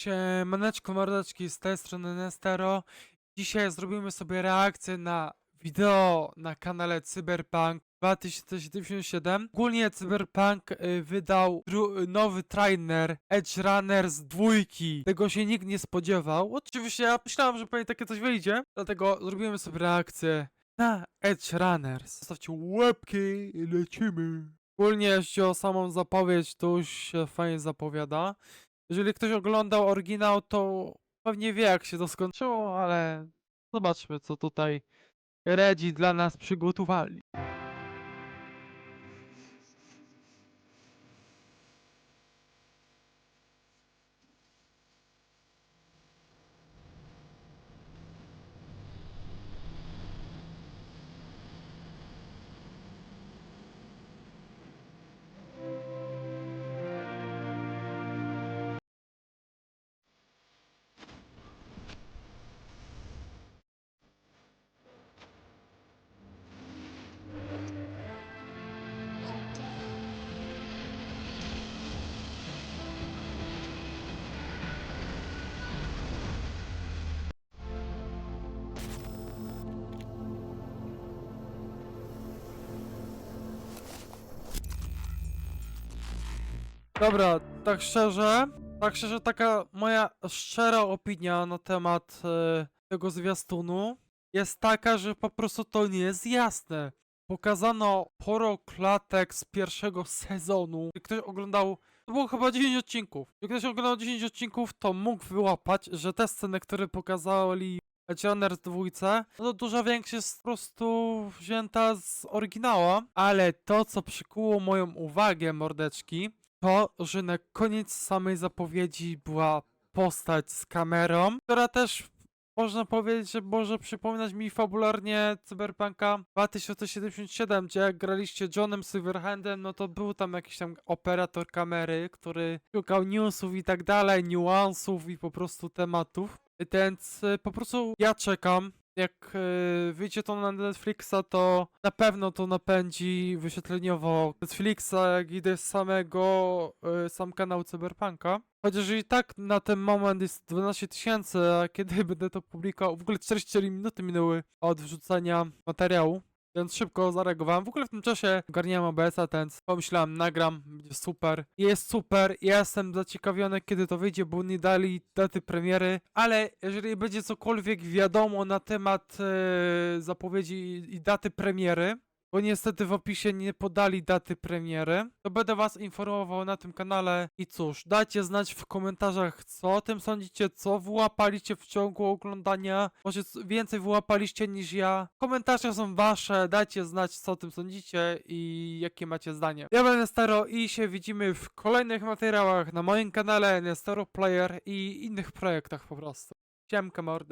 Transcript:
Siemaneczko mordeczki, z tej strony Nestero. Dzisiaj zrobimy sobie reakcję na wideo na kanale Cyberpunk 2077. Ogólnie Cyberpunk y, wydał nowy trailer Edge Runners dwójki. Tego się nikt nie spodziewał. Oczywiście ja myślałem, że pewnie takie coś wyjdzie, dlatego zrobimy sobie reakcję na Edge Runners. Zostawcie łapki i lecimy. Ogólnie jeśli o samą zapowiedź, to już się fajnie zapowiada. Jeżeli ktoś oglądał oryginał, to pewnie wie, jak się to skończyło, ale zobaczmy, co tutaj Redzi dla nas przygotowali. Dobra, tak szczerze, tak szczerze, taka moja szczera opinia na temat e, tego zwiastunu jest taka, że po prostu to nie jest jasne. Pokazano poro klatek z pierwszego sezonu. Jeśli ktoś oglądał, to było chyba 10 odcinków. Jeśli ktoś oglądał 10 odcinków, to mógł wyłapać, że te sceny, które pokazali Edge Runners dwójce, no to duża większość jest po prostu wzięta z oryginała, ale to, co przykuło moją uwagę, mordeczki, to, że na koniec samej zapowiedzi była postać z kamerą, która też można powiedzieć, że może przypominać mi fabularnie Cyberpunka 2077, gdzie jak graliście Johnem Silverhandem, no to był tam jakiś tam operator kamery, który szukał newsów i tak dalej, niuansów i po prostu tematów. Więc y, po prostu ja czekam. Jak y, wyjdzie to na Netflixa, to na pewno to napędzi wyświetleniowo Netflixa, jak i samego y, sam kanał Cyberpunka. Chociaż i tak na ten moment jest 12 tysięcy, a kiedy będę to publikował, w ogóle 44 minuty minęły od wrzucenia materiału. Więc szybko zareagowałem. W ogóle w tym czasie ogarniałem OBS-a, więc pomyślałem, nagram, będzie super. Jest super, jestem zaciekawiony, kiedy to wyjdzie, bo nie dali daty premiery, ale jeżeli będzie cokolwiek wiadomo na temat e, zapowiedzi i daty premiery, bo niestety w opisie nie podali daty premiery, to będę was informował na tym kanale i cóż, dajcie znać w komentarzach, co o tym sądzicie, co wyłapaliście w ciągu oglądania, może więcej wyłapaliście niż ja. Komentarze są wasze, dajcie znać, co o tym sądzicie i jakie macie zdanie. Ja będę Nestero i się widzimy w kolejnych materiałach na moim kanale Nestero Player i innych projektach po prostu. Siemka mordy.